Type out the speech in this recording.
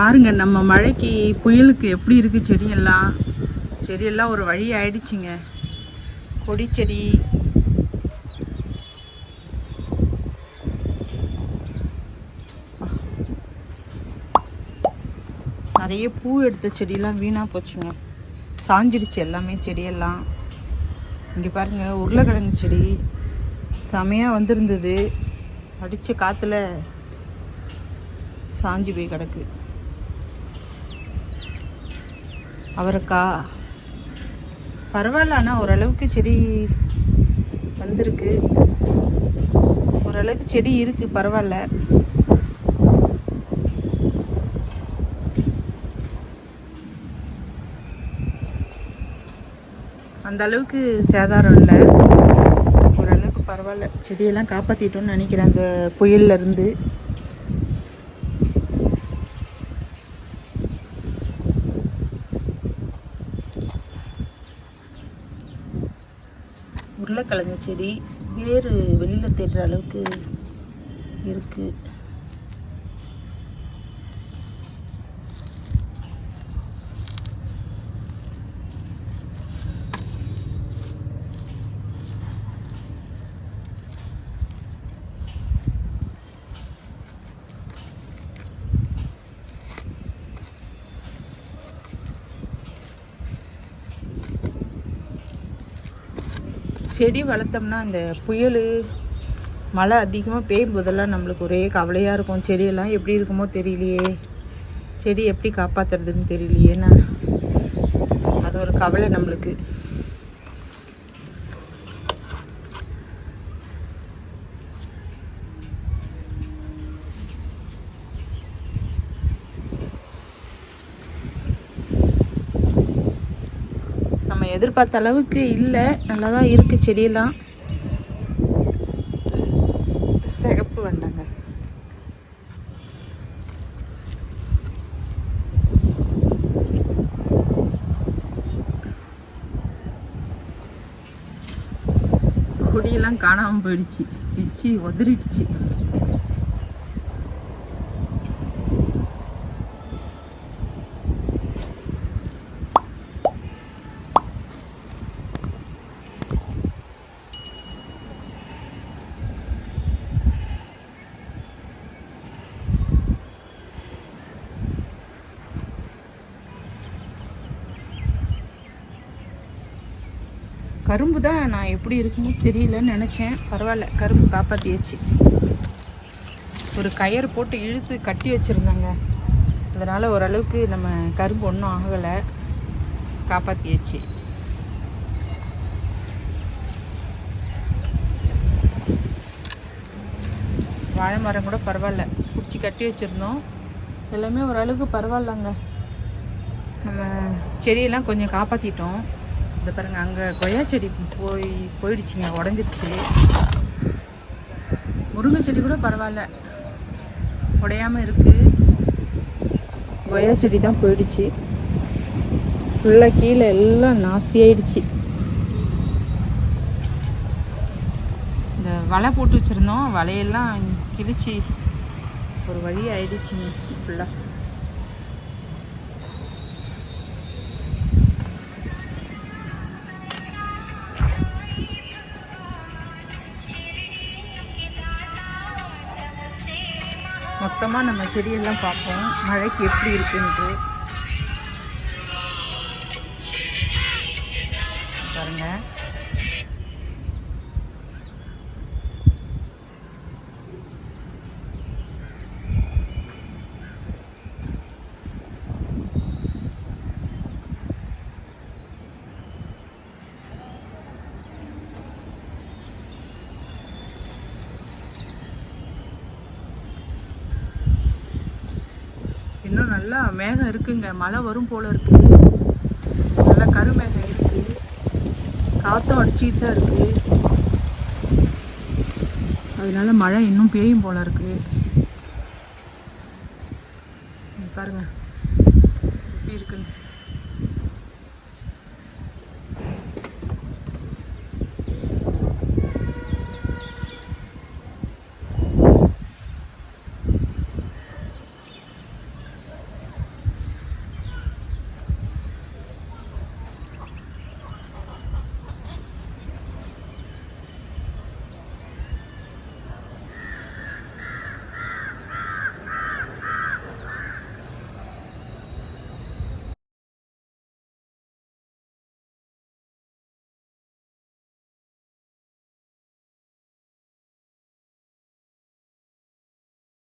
பாருங்க நம்ம மழைக்கு புயலுக்கு எப்படி இருக்குது செடியெல்லாம்? செடியெல்லாம் ஒரு வழி ஆயிடுச்சுங்க. கொடி செடி. நிறைய பூ எடுத்த செடியெல்லாம் வீணாக போச்சுங்க. சாஞ்சிடுச்சு எல்லாமே செடியெல்லாம். இங்கே பாருங்க உருளைக்கிழங்கு செடி. செமையாக வந்திருந்தது. அடித்த காற்றுல சாஞ்சி போய் கிடக்கு. அவரைக்காய் பரவாயில்ல ஆனால் ஓரளவுக்கு செடி வந்திருக்கு. ஓரளவுக்கு செடி இருக்கு பரவாயில்ல. அந்த அளவுக்கு சேதாரம் இல்லை. ஓரளவுக்கு பரவாயில்ல. செடியெல்லாம் காப்பாற்றிட்டோம்னு நினைக்கிறேன் அந்த புயல்ல உருளைக்கிழங்கு செடி வேறு வெளியில் தேடுற அளவுக்கு இருக்குது செடி வளர்த்தோம்னா அந்த புயல் மழை அதிகமாக பெய்யும் போதெல்லாம் நம்மளுக்கு ஒரே கவலையாக இருக்கும். செடியெல்லாம் எப்படி இருக்குமோ தெரியலையே. செடி எப்படி காப்பாற்றுறதுன்னு தெரியலையேன்னா அது ஒரு கவலை நம்மளுக்கு. எதிர்பார்த்த அளவுக்கு இல்லை. நல்லா தான் இருக்குது செடியெல்லாம். சிகப்பு வண்டங்க. கொடியெல்லாம் காணாமல் போயிடுச்சு. பிச்சு உதறிடுச்சு. கரும்பு தான் நான் எப்படி இருக்குமோ தெரியலன்னு நினச்சேன். பரவாயில்ல கரும்பு காப்பாற்றியாச்சு ஒரு கயிறு போட்டு இழுத்து கட்டி வச்சுருந்தாங்க. அதனால் ஓரளவுக்கு நம்ம கரும்பு ஒன்றும் ஆகலை. காப்பாற்றியாச்சு வாழை மரம் கூட பரவாயில்ல. பிடிச்சி கட்டி வச்சுருந்தோம். எல்லாமே ஓரளவுக்கு பரவாயில்லங்க. நம்ம செடியெல்லாம் கொஞ்சம் காப்பாற்றிட்டோம் இந்த பாருங்க அங்கே கொய்யா செடி போய் போயிடுச்சுங்க உடஞ்சிருச்சு. முருங்கை செடி கூட பரவாயில்ல. உடையாமல் இருக்குது கொய்யா செடி தான் போயிடுச்சு. ஃபுல்லாக கீழே எல்லாம் நாஸ்தி ஆயிடுச்சு. இந்த வலை போட்டு வச்சுருந்தோம். வலையெல்லாம் கிழிச்சு ஒரு வழி ஆயிடுச்சுங்க ஃபுல்லாக மொத்தமாக நம்ம செடியெல்லாம் பார்ப்போம். மழைக்கு எப்படி இருக்குன்ட்டு. பாருங்கள் இன்னும் நல்லா மேகம் இருக்குங்க. மழை வரும் போல இருக்கு. நல்லா கருமேகம் இருக்கு. காற்றும் அடிச்சுட்டு தான் இருக்கு. அதனால மழை இன்னும் பெய்யும் போல இருக்கு. பாருங்கள் பாருங்க.